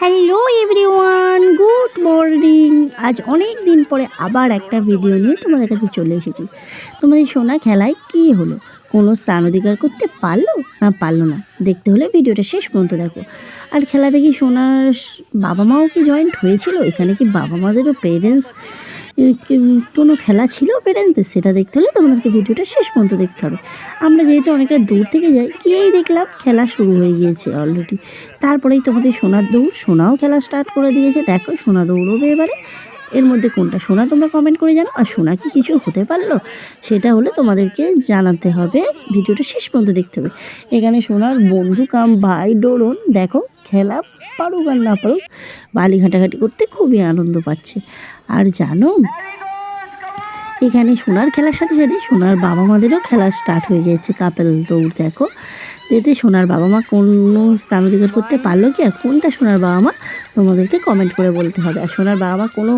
Hello everyone good morning আজ অনেক দিন পরে আবার একটা ভিডিও নিয়ে তোমাদের কাছে চলে এসেছি। তোমাদের সোনা খেলায় কি হলো? কোনো স্থান অধিকার করতে পারল না পারল না? দেখতে হলে ভিডিওটা শেষ পর্যন্ত দেখো। আর খেলা দেখি সোনার বাবা মাও কি জয়েন্ট হয়েছিল? এখানে কি বাবা মাদেরও পেরেন্টস কোনো খেলা ছিল পেরেন্টসদের সেটা দেখতে হলে তোমাদেরকে ভিডিওটা শেষ পর্যন্ত দেখতে হবে। আমরা যেহেতু অনেকটা দূর থেকে যাই, গিয়েই দেখলাম খেলা শুরু হয়ে গিয়েছে অলরেডি তারপরেই তোমাদের সোনার দৌড়, সোনাও খেলা স্টার্ট করে দিয়েছে। দেখো সোনা দৌড়বে এবারে। এর মধ্যে কোনটা সোনা তোমরা কমেন্ট করে জানো? আর সোনা কি কিছু হতে পারল? সেটা হলে তোমাদেরকে জানাতে হবে। ভিডিওটা শেষ পর্যন্ত দেখতে হবে। এখানে সোনার বন্ধু কাম ভাই ডোরন, দেখো, খেলা পারুক আর না পারুক, বালি ঘাটাঘাটি করতে খুবই আনন্দ পাচ্ছে। আর জানো, এখানে সোনার খেলার সাথে সাথে সোনার বাবা মাদেরও খেলা স্টার্ট হয়ে গিয়েছে কাপেল দৌড়, দেখো। এতে সোনার বাবা মা কোনো স্থান অধিকার করতে পারল কি? আর কোনটা সোনার বাবা মা? তোমাদেরকে কমেন্ট করে বলতে হবে। আর সোনার বাবা মা কোনো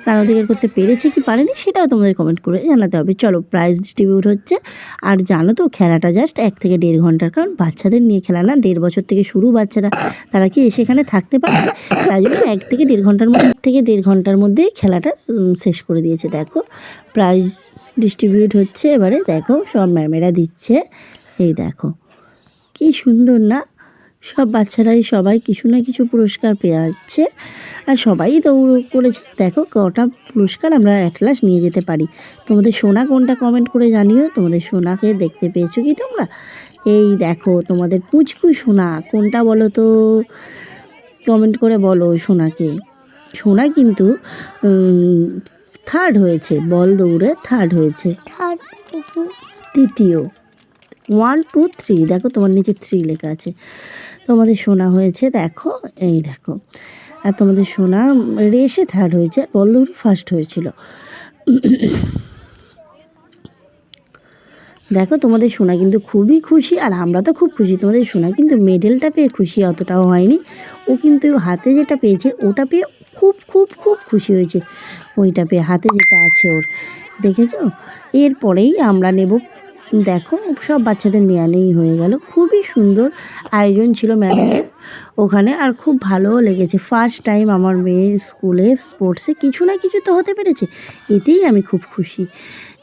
স্থান অধিকার করতে পেরেছে কি পারেনি? সেটাও তোমাদের কমেন্ট করে জানাতে হবে। চলো প্রাইজ ডিস্ট্রিবিউট হচ্ছে। আর জানো তো, খেলাটা জাস্ট এক থেকে দেড় ঘণ্টার। কারণ বাচ্চাদের নিয়ে খেলা না, দেড় বছর থেকে শুরু বাচ্চারা, তারা কি সেখানে থাকতে পারবে? তাই জন্য এক থেকে দেড় ঘণ্টার মধ্যে, এক থেকে দেড় ঘণ্টার মধ্যেই খেলাটা শেষ করে দিয়েছে। দেখো প্রাইজ ডিস্ট্রিবিউট হচ্ছে। এবারে দেখো, সব ম্যামেরা দিচ্ছে। এই দেখো। কি সুন্দর না? সব বাচ্চারাই সবাই কিছু না কিছু পুরস্কার পেয়ে যাচ্ছে। আর সবাই দৌড় করেছে। দেখো কটা পুরস্কার আমরা এক লাস নিয়ে যেতে পারি। তোমাদের সোনা কোনটা কমেন্ট করে জানিও? তোমাদের সোনাকে দেখতে পেয়েছ কি তোমরা? এই দেখো তোমাদের পুচকু সোনা কোনটা বলো তো? কমেন্ট করে বলো সোনাকে। সোনা কিন্তু থার্ড হয়েছে। বল দৌড়ে থার্ড হয়েছে। থার্ড তৃতীয়। ওয়ান টু থ্রি দেখো তোমার নিচে থ্রি লেখা আছে। তোমাদের সোনা হয়েছে, দেখো, এই দেখো। আর তোমাদের সোনা রেসে থার্ড হয়েছে বলদৌড়ি ফার্স্ট হয়েছিল। দেখো, তোমাদের সোনা কিন্তু খুবই খুশি, আর আমরা তো খুব খুশি। তোমাদের সোনা কিন্তু মেডেলটা পেয়ে খুশি, অতটাও হয়নি। ও কিন্তু হাতে যেটা পেয়েছে, ওটা পেয়ে খুব খুব খুব খুশি হয়েছে। ওইটা পেয়ে হাতে যেটা আছে ওর, দেখেছ? এরপরেই আমরা নেব দেখো সব বাচ্চাদের নেওয়া নেই হয়ে গেল। খুবই সুন্দর আয়োজন ছিল ম্যাডামের ওখানে আর খুব ভালোও লেগেছে। ফার্স্ট টাইম আমার মেয়ের স্কুলে স্পোর্টসে কিছু না কিছু তো হতে পেরেছে। এতেই আমি খুব খুশি।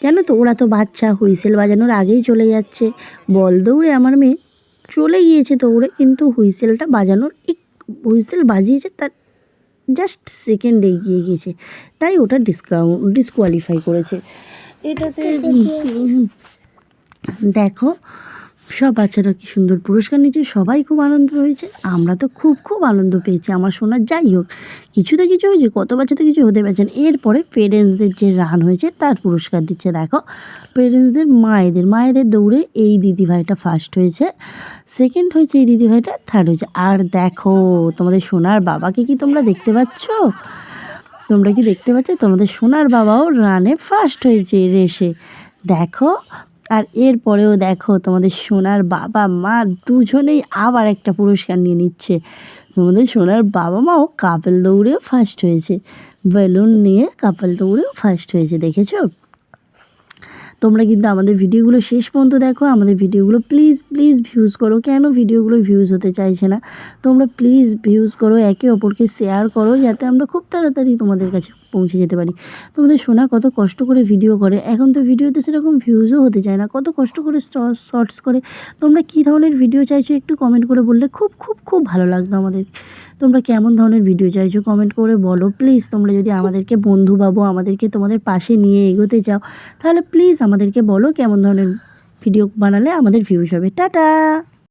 জানো তো ওরা তো বাচ্চা হুইসেল বাজানোর আগেই চলে যাচ্ছে। বল দৌড়ে আমার মেয়ে চলে গিয়েছে দৌড়ে কিন্তু হুইসেলটা বাজানোর এক হুইসেল বাজিয়েছে তার জাস্ট সেকেন্ডে এগিয়ে গিয়েছে। তাই ওটা ডিসকাউন্ট ডিসকোয়ালিফাই করেছে। এটাতে দেখো, সব বাচ্চারা কি সুন্দর পুরস্কার নিয়েছে, সবাই খুব আনন্দ হয়েছে, আমরা তো খুব খুব আনন্দ পেয়েছি, আমার শোনার যাই হোক, কিছু তো কিছু হয়েছে, কত বাচ্চা তো কিছু হতে পারছেন এরপরে পেরেন্টসদের যে রান হয়েছে, তার পুরস্কার দিচ্ছে, দেখো পেরেন্টসদের মায়েদের মায়েদের দৌড়ে এই দিদিভাইটা ফার্স্ট হয়েছে সেকেন্ড হয়েছে এই দিদিভাইটা থার্ড হয়েছে। আর দেখো, তোমাদের সোনার বাবাকে কি তোমরা দেখতে পাচ্ছ? তোমরা কি দেখতে পাচ্ছ? তোমাদের সোনার বাবাও রানে ফার্স্ট হয়েছে রেসে দেখো আর এরপরেও দেখো তোমাদের সোনার বাবা মা দুজনেই আবার একটা পুরস্কার নিয়ে নিচ্ছে। তোমাদের সোনার বাবা মাও কাপেল দৌড়েও ফার্স্ট হয়েছে। বেলুন নিয়ে কাপেল দৌড়েও ফার্স্ট হয়েছে, দেখেছ? তোমরা কিন্তু আমাদের ভিডিওগুলো শেষ পর্যন্ত দেখো। আমাদের ভিডিওগুলো প্লিজ প্লিজ ভিউজ করো। কেন ভিডিওগুলো ভিউজ হতে চাইছে না? তোমরা প্লিজ ভিউজ করো, একে অপরকে শেয়ার করো, যাতে আমরা খুব তাড়াতাড়ি তোমাদের কাছে পৌঁছে যেতে পারি। তোমাদের শোনা কত কষ্ট করে ভিডিও করে। এখন তো ভিডিওতে সেরকম ভিউজও হতে চায় না। কত কষ্ট করে শর্টস করে। তোমরা কী ধরনের ভিডিও চাইছো একটু কমেন্ট করে বললে খুব খুব খুব ভালো লাগতো আমাদের। তোমরা কেমন ধরনের ভিডিও চাইছো কমেন্ট করে বলো। প্লিজ তোমরা যদি আমাদেরকে বন্ধু ভাবো আমাদেরকে তোমাদের পাশে নিয়ে এগোতে চাও, তাহলে প্লিজ আমাদেরকে বলো কেমন ধরনের ভিডিও বানালে আমাদের ভিউজ হবে। টাটা!